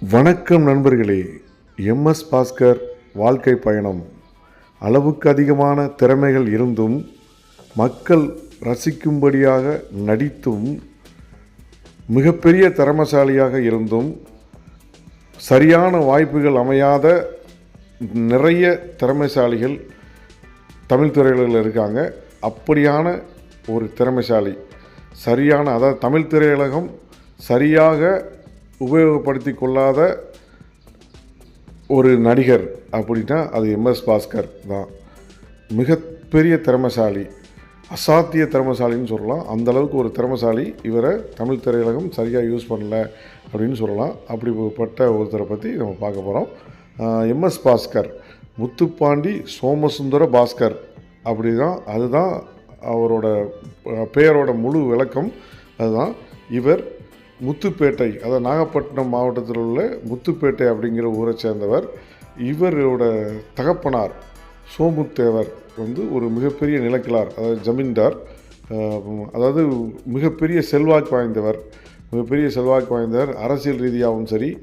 வணக்கம் நண்பர்களே. எம்எஸ் பாஸ்கர் வாழ்க்கை பயணம். அளவுக்கு அதிகமான திறமைகள் இருந்தும் மக்கள் ரசிக்கும்படியாக நடித்தும் மிகப்பெரிய திறமசாலியாக இருந்தும் சரியான வாய்ப்புகள் அமையாத நிறைய திறமைசாலிகள் தமிழ் திரையுலகில் இருக்காங்க. அப்படியான ஒரு திறமைசாலி. சரியான அதாவது தமிழ் திரையுலகம் சரியாக உபயோகப்படுத்தி கொள்ளாத ஒரு நடிகர் அப்படின்னா அது எம்எஸ் பாஸ்கர் தான். மிகப்பெரிய திறமசாலி அசாத்திய திறமசாலின்னு சொல்லலாம். அந்த அளவுக்கு ஒரு திறமைசாலி இவரை தமிழ் திரையுலகம் சரியாக யூஸ் பண்ணல அப்படின்னு சொல்லலாம். அப்படிப்பட்ட ஒருத்தரை பற்றி நம்ம பார்க்க போகிறோம் எம்எஸ் பாஸ்கர் முத்துப்பாண்டி சோமசுந்தர பாஸ்கர் அப்படி தான் அதுதான் அவரோட பெயரோட முழு விளக்கம். அதுதான் இவர் முத்துப்பேட்டை அதாவது நாகப்பட்டினம் மாவட்டத்தில் உள்ள முத்துப்பேட்டை அப்படிங்கிற ஊரை சேர்ந்தவர். இவரோட தகப்பனார் சோமுத்தேவர் வந்து ஒரு மிகப்பெரிய நிலக்கிழார் அதாவது ஜமீன்தார். அதாவது மிகப்பெரிய செல்வாக்கு வாய்ந்தவர் மிகப்பெரிய செல்வாக்கு வாய்ந்தவர். அரசியல் ரீதியாகவும் சரி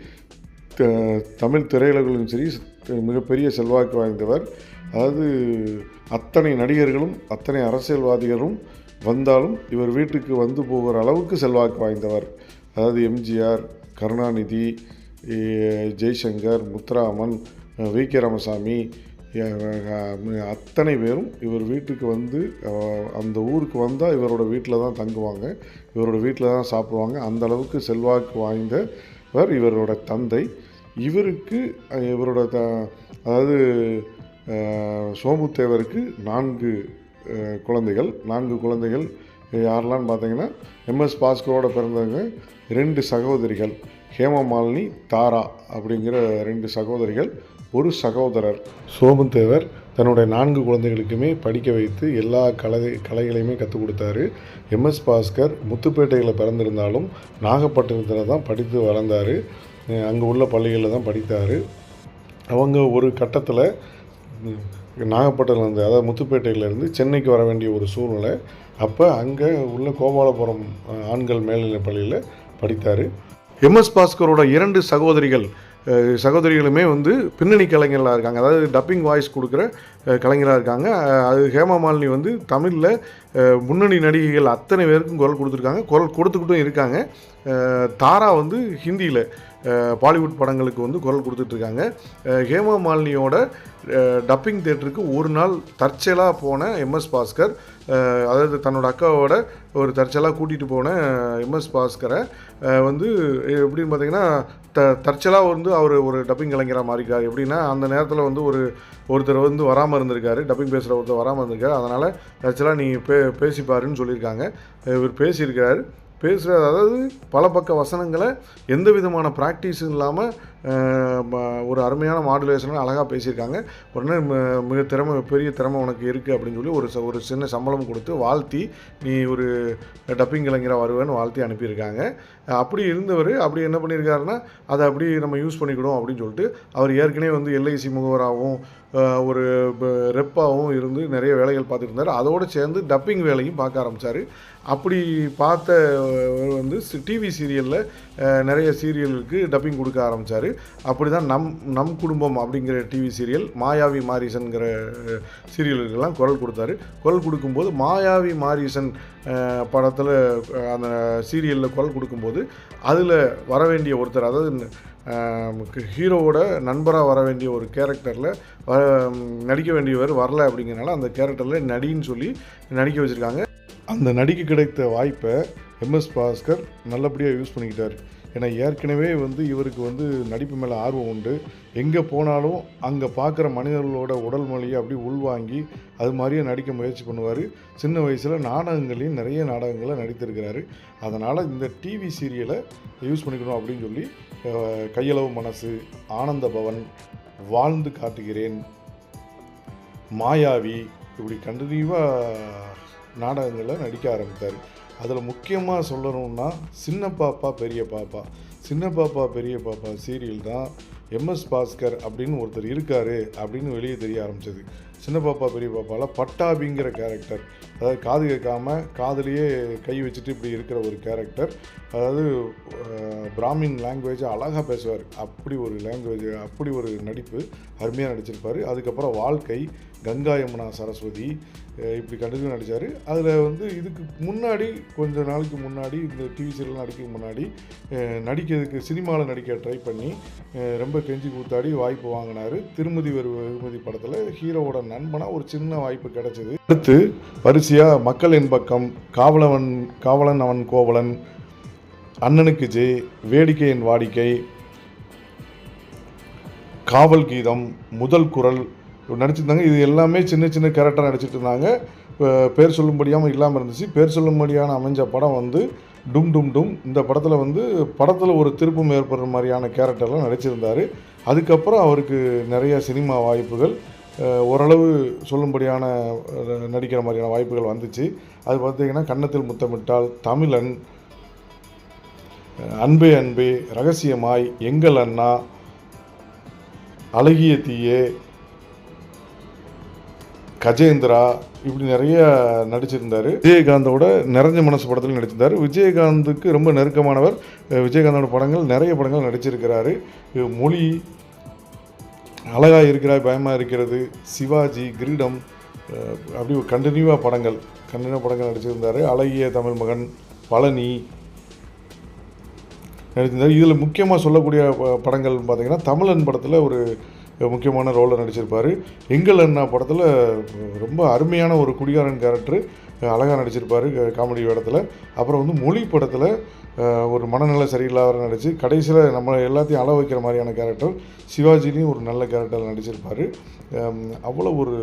த- தமிழ் திரையுலகிலும் சரி மிகப்பெரிய செல்வாக்கு வாய்ந்தவர். அதாவது அத்தனை நடிகர்களும் அத்தனை அரசியல்வாதிகளும் வந்தாலும் இவர் வீட்டுக்கு வந்து போகிற அளவுக்கு செல்வாக்கு வாய்ந்தவர். அதாவது எம்ஜிஆர் கருணாநிதி ஜெய்சங்கர் முத்துராமன் வி. கே. ராமசாமி அத்தனை பேரும் இவர் வீட்டுக்கு வந்து அந்த ஊருக்கு வந்தால் இவரோட வீட்டில் தான் தங்குவாங்க. இவரோட வீட்டில் தான் சாப்பிடுவாங்க. அந்த அளவுக்கு செல்வாக்கு வாய்ந்தவர் இவரோட தந்தை. இவருக்கு இவரோட த அதாவது சோமுத்தேவருக்கு நான்கு குழந்தைகள் நான்கு குழந்தைகள் யாரெல்லாம் பார்த்தீங்கன்னா எம்எஸ் பாஸ்கரோட பிறந்தவங்க ரெண்டு சகோதரிகள் ஹேமமாலினி தாரா அப்படிங்கிற ரெண்டு சகோதரிகள் ஒரு சகோதரர் சோமந்தேவர் தன்னுடைய நான்கு குழந்தைகளுக்குமே படிக்க வைத்து எல்லா கலை கலைகளையுமே கற்றுக் கொடுத்தாரு. எம்எஸ் பாஸ்கர் முத்துப்பேட்டையில் பிறந்திருந்தாலும் நாகப்பட்டினத்தில் தான் படித்து வளர்ந்தார். அங்கே உள்ள பள்ளிகளில் தான் படித்தார். அவங்க ஒரு கட்டத்தில் நாகப்பட்டினம் அதாவது முத்துப்பேட்டையிலேருந்து சென்னைக்கு வர வேண்டிய ஒரு சூழ்நிலை அப்போ அங்கே உள்ள கோபாலபுரம் ஆண்கள் மேல்நிலைப் பள்ளியில் படித்தார். எம்எஸ் பாஸ்கரோட இரண்டு சகோதரிகள் சகோதரிகளுமே வந்து பின்னணி கலைஞர்களாக இருக்காங்க. அதாவது டப்பிங் வாய்ஸ் கொடுக்குற கலைஞராக இருக்காங்க. அது ஹேமா மாலினி வந்து தமிழில் முன்னணி நடிகைகள் அத்தனை பேருக்கும் குரல் கொடுத்துருக்காங்க. குரல் கொடுத்துக்கிட்டும் இருக்காங்க. தாரா வந்து ஹிந்தியில் பாலிவுட் படங்களுக்கு வந்து குரல் கொடுத்துட்ருக்காங்க. ஹேமா மாலினியோட டப்பிங் தேட்டருக்கு ஒரு நாள் தற்செயலாக போன எம்எஸ் பாஸ்கர் அதாவது தன்னோட அக்காவோட ஒரு தற்செயலாக கூட்டிகிட்டு போன எம்எஸ் பாஸ்கரை வந்து எப்படின்னு பார்த்தீங்கன்னா த தற்செயலாக வந்து அவர் ஒரு டப்பிங் கலைஞராக மாறிக்கார் எப்படின்னா அந்த நேரத்தில் வந்து ஒரு ஒருத்தர் வந்து வராமல் இருந்திருக்காரு. டப்பிங் பேசுகிற ஒருத்தர் வராமல் இருந்திருக்காரு. அதனால் தற்செயலாக நீ பே பேசிப்பாருன்னு சொல்லியிருக்காங்க. இவர் பேசியிருக்கிறாரு. பேசுகிற அதாவது பல பக்க வசனங்களை எந்த விதமான ப்ராக்டிஸும் இல்லாமல் ஒரு அருமையான மாடுலேஷனில் அழகாக பேசியிருக்காங்க. உடனே ம- மிக திறமை பெரிய திறமை உனக்கு இருக்குது அப்படின்னு சொல்லி ஒரு ஒரு சின்ன சம்பளம் கொடுத்து வாழ்த்தி நீ ஒரு டப்பிங் கலைஞராக வருவேன்னு வாழ்த்தி அனுப்பியிருக்காங்க. அப்படி இருந்தவர் அப்படி என்ன பண்ணியிருக்காருன்னா அதை அப்படி நம்ம யூஸ் பண்ணிக்கிடும் அப்படின்னு சொல்லிட்டு அவர் ஏற்கனவே வந்து எல்ஐசி முகவராகவும் ஒரு ரெப்பாகவும் இருந்து நிறைய வேலைகள் பார்த்துட்டு இருந்தார். அதோடு சேர்ந்து டப்பிங் வேலையும் பார்க்க ஆரம்பித்தார் அப்படி பார்த்த வந்து டிவி சீரியலில் நிறைய சீரியலுக்கு டப்பிங் கொடுக்க ஆரம்பித்தார் அப்படி தான் நம் நம் குடும்பம் அப்படிங்கிற டிவி சீரியல் மாயாவி மாரிசன்கிற சீரியலுக்கெல்லாம் குரல் கொடுத்தாரு. குரல் கொடுக்கும்போது மாயாவி மாரிசன் படத்தில் அந்த சீரியலில் குரல் கொடுக்கும்போது அதில் வர வேண்டிய ஒருத்தர் அதாவது ஹீரோவோட நண்பராக வர வேண்டிய ஒரு கேரக்டரில் வ நடிக்க வேண்டியவர் வரல அப்படிங்கிறனால அந்த கேரக்டரில் நடின்னு சொல்லி நடிக்க வச்சுருக்காங்க. அந்த நடிக்க கிடைத்த வாய்ப்பை எம்எஸ் பாஸ்கர் நல்லபடியாக யூஸ் பண்ணிக்கிட்டார். ஏன்னா ஏற்கனவே வந்து இவருக்கு வந்து நடிப்பு மேலே ஆர்வம் உண்டு. எங்கே போனாலும் அங்கே பார்க்குற மனிதர்களோட உடல் மொழியை அப்படி உள்வாங்கி அது மாதிரியே நடிக்க முயற்சி பண்ணுவார். சின்ன வயசில் நாடகங்களையும் நிறைய நாடகங்களை நடித்திருக்கிறாரு. அதனால் இந்த டிவி சீரியலை யூஸ் பண்ணிக்கணும் அப்படின்னு சொல்லி கையளவு மனசு ஆனந்த பவன் வாழ்ந்து காட்டுகிறேன் மாயாவி இப்படி கண்டினியூவாக நாடகங்களில் நடிக்க ஆரம்பித்தார். அதில் முக்கியமாக சொல்லணும்னா சின்ன பாப்பா பெரிய பாப்பா. சின்ன பாப்பா பெரிய பாப்பா சீரியல் தான் எம்எஸ் பாஸ்கர் அப்படின்னு ஒருத்தர் இருக்கார் அப்படின்னு வெளியே தெரிய ஆரம்பிச்சது. சின்ன பாப்பா பெரிய பாப்பாவில் பட்டாபிங்கிற கேரக்டர் அதாவது காது கேட்காம காதுலேயே கை வச்சுட்டு இப்படி இருக்கிற ஒரு கேரக்டர் அதாவது பிராமின் லாங்குவேஜை அழகாக பேசுவார். அப்படி ஒரு லாங்குவேஜ் அப்படி ஒரு நடிப்பு அருமையாக நடிச்சிருப்பார். அதுக்கப்புறம் வாழ்க்கை கங்கா யமுனா சரஸ்வதி இப்படி கண்டிப்பாக நடித்தார் அதில் வந்து இதுக்கு முன்னாடி கொஞ்ச நாளைக்கு முன்னாடி இந்த டிவி சீரியல் நடிக்கிறதுக்கு முன்னாடி நடிக்கிறதுக்கு சினிமாவில் நடிக்க ட்ரை பண்ணி ரொம்ப கெஞ்சி கூத்தாடி வாய்ப்பு வாங்கினார். திருமதி ஒரு வெகுமதி படத்தில் ஹீரோவோட நண்பனாக ஒரு சின்ன வாய்ப்பு கிடச்சிது. அடுத்து பரிசு வரிசையாக மக்கள் என்பக்கம் காவலவன் காவலன் அவன் கோவலன் அண்ணனுக்கு ஜெய் வேடிக்கை என் வாடிக்கை காவல் கீதம் முதல் குரல் நடிச்சிருந்தாங்க. இது எல்லாமே சின்ன சின்ன கேரக்டர் நடிச்சிட்டு இருந்தாங்க. பேர் சொல்லும்படியாமல் இல்லாமல் இருந்துச்சு. பேர் சொல்லும்படியான அமைஞ்ச படம் வந்து டும் டும் டும். இந்த படத்தில் வந்து படத்தில் ஒரு திருப்பம் ஏற்படுற மாதிரியான கேரக்டர்லாம் நடிச்சிருந்தார். அதுக்கப்புறம் அவருக்கு நிறைய சினிமா வாய்ப்புகள். ஓரளவு சொல்லும்படியான நடிக்கிற மாதிரியான வாய்ப்புகள் வந்துச்சு. அது பார்த்தீங்கன்னா கன்னத்தில் முத்தமிட்டால் தமிழன் அன்பே அன்பே ரகசியமாய் எங்கள் அண்ணா அழகிய தீயே கஜேந்திரா இப்படி நிறைய நடிச்சிருந்தார். விஜயகாந்தோட நிறைஞ்ச மனசு படத்தில் நடிச்சிருந்தார். விஜயகாந்துக்கு ரொம்ப நெருக்கமானவர். விஜயகாந்தோட படங்கள் நிறைய படங்கள் நடிச்சிருக்கிறாரு. மொழி அழகாக இருக்கிறாய் பயமாக இருக்கிறது. சிவாஜி கிரீடம் அப்படி கண்டினியூவாக படங்கள். கண்டினியூவாக படங்கள் நடிச்சிருந்தார். அழகிய தமிழ் மகன் பழனி. நடிச்சிருந்தார். இதில் முக்கியமாக சொல்லக்கூடிய ப- படங்கள் பார்த்திங்கன்னா தமிழன் படத்தில் ஒரு முக்கியமான ரோலில் நடிச்சிருப்பார். எங்கள் அண்ணா படத்தில் ரொம்ப அருமையான ஒரு குடிகாரன் கேரக்டர் அழகாக நடிச்சிருப்பார் காமெடி படத்தில் அப்புறம் வந்து மொழி படத்தில் ஒரு மனநிலை சரியில்லாத நடித்து கடைசியில் நம்ம எல்லாத்தையும் அள வைக்கிற மாதிரியான கேரக்டர் சிவாஜிலையும் ஒரு நல்ல கேரக்டர் நடிச்சிருப்பார். அவ்வளோ ஒரு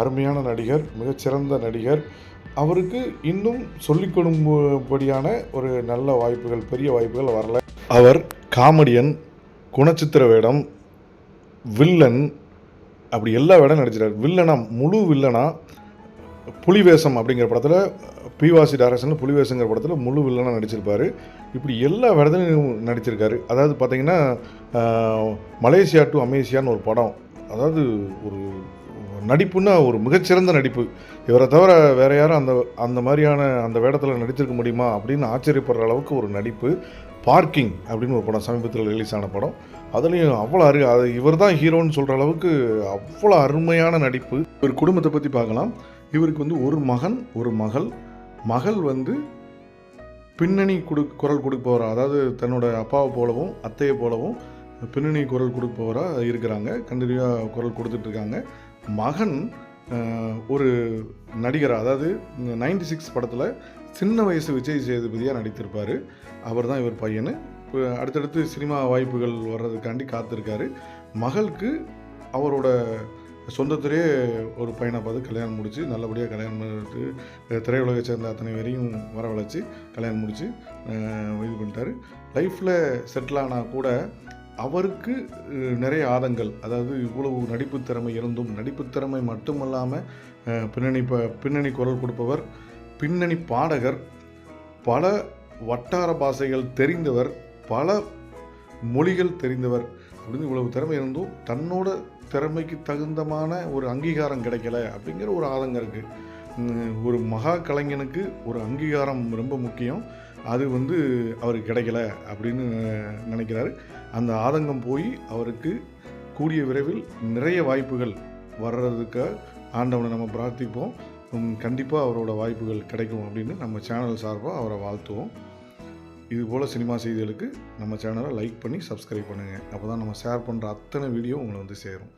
அருமையான நடிகர் மிகச்சிறந்த நடிகர். அவருக்கு இன்னும் சொல்லிக்கொடும்படியான ஒரு நல்ல வாய்ப்புகள் பெரிய வாய்ப்புகள் வரல. அவர் காமெடியன் குணச்சித்திர வேடம் வில்லன் அப்படி எல்லா வேடம் நடிச்சிட்டார் வில்லனா முழு வில்லனா புலிவேஷம் அப்படிங்கிற படத்தில் பிவாசி டைரக்ஷனில் புலிவேஷங்கிற படத்தில் முழு வில்லனாக நடிச்சிருப்பார். இப்படி எல்லா வேடத்துலையும் நடிச்சிருக்காரு. அதாவது பார்த்தீங்கன்னா மலேசியா டு அமேசியான்னு ஒரு படம். அதாவது ஒரு நடிப்புன்னா ஒரு மிகச்சிறந்த நடிப்பு. இவரை தவிர வேறு யாரும் அந்த அந்த மாதிரியான அந்த வேடத்தில் நடிச்சிருக்க முடியுமா அப்படின்னு ஆச்சரியப்படுற அளவுக்கு ஒரு நடிப்பு. பார்க்கிங் அப்படின்னு ஒரு படம் சமீபத்தில் ரிலீஸ் ஆன படம். அதுலேயும் அவ்வளோ அரு அது இவர் தான் ஹீரோன்னு சொல்கிற அளவுக்கு அவ்வளோ அருமையான நடிப்பு. இவர் குடும்பத்தை பற்றி பார்க்கலாம். இவருக்கு வந்து ஒரு மகன் ஒரு மகள். மகள் வந்து பின்னணி கொடு குரல் கொடுப்பவராக அதாவது தன்னோட அப்பாவை போலவும் அத்தையை போலவும் பின்னணி குரல் கொடுப்பவராக இருக்கிறாங்க. கண்டினியூவாக குரல் கொடுத்துட்ருக்காங்க மகன் ஒரு நடிகர் அதாவது நைன்டி சிக்ஸ் படத்தில் சின்ன வயசு விஜய் சேதுபதியாக நடித்திருப்பார். அவர் தான் இவர் பையனு. இப்போ அடுத்தடுத்து சினிமா வாய்ப்புகள் வர்றதுக்காண்டி காத்திருக்காரு. மகளுக்கு அவரோட சொந்தத்திலே ஒரு பையனை பார்த்து கல்யாணம் முடித்து நல்லபடியாக கல்யாணம் பண்ணிட்டு திரையுலகை சேர்ந்த அத்தனை வரையும் வரவழைச்சி கல்யாணம் முடித்து இது பண்ணிட்டார். லைஃப்பில் செட்டில் ஆனால் கூட அவருக்கு நிறைய ஆதங்கள். அதாவது இவ்வளவு நடிப்பு திறமை இருந்தும் நடிப்பு திறமை மட்டுமல்லாமல் பின்னணி ப பின்னணி குரல் கொடுப்பவர் பின்னணி பாடகர் பல வட்டார பாஷைகள் தெரிந்தவர் பல மொழிகள் தெரிந்தவர். அப்படின்னு இவ்வளவு திறமை இருந்தும் தன்னோட திறமைக்கு தகுந்தமான ஒரு அங்கீகாரம் கிடைக்கல அப்படிங்கிற ஒரு ஆதங்கம் இருக்குது ஒரு மகா கலைஞனுக்கு ஒரு அங்கீகாரம் ரொம்ப முக்கியம். அது வந்து அவருக்கு கிடைக்கல அப்படின்னு நினைக்கிறாரு. அந்த ஆதங்கம் போய் அவருக்கு கூடிய விரைவில் நிறைய வாய்ப்புகள் வர்றதுக்கு ஆண்டவனை நம்ம பிரார்த்திப்போம். கண்டிப்பாக அவரோட வாய்ப்புகள் கிடைக்கும் அப்படின்னு நம்ம சேனல் சார்பாக அவரை வாழ்த்துவோம். இது போல் சினிமா செய்திகளுக்கு நம்ம சேனலை லைக் பண்ணி சப்ஸ்கிரைப் பண்ணுங்கள் அப்போ தான் நம்ம ஷேர் பண்ணுற அத்தனை வீடியோ உங்களை வந்து சேரும்.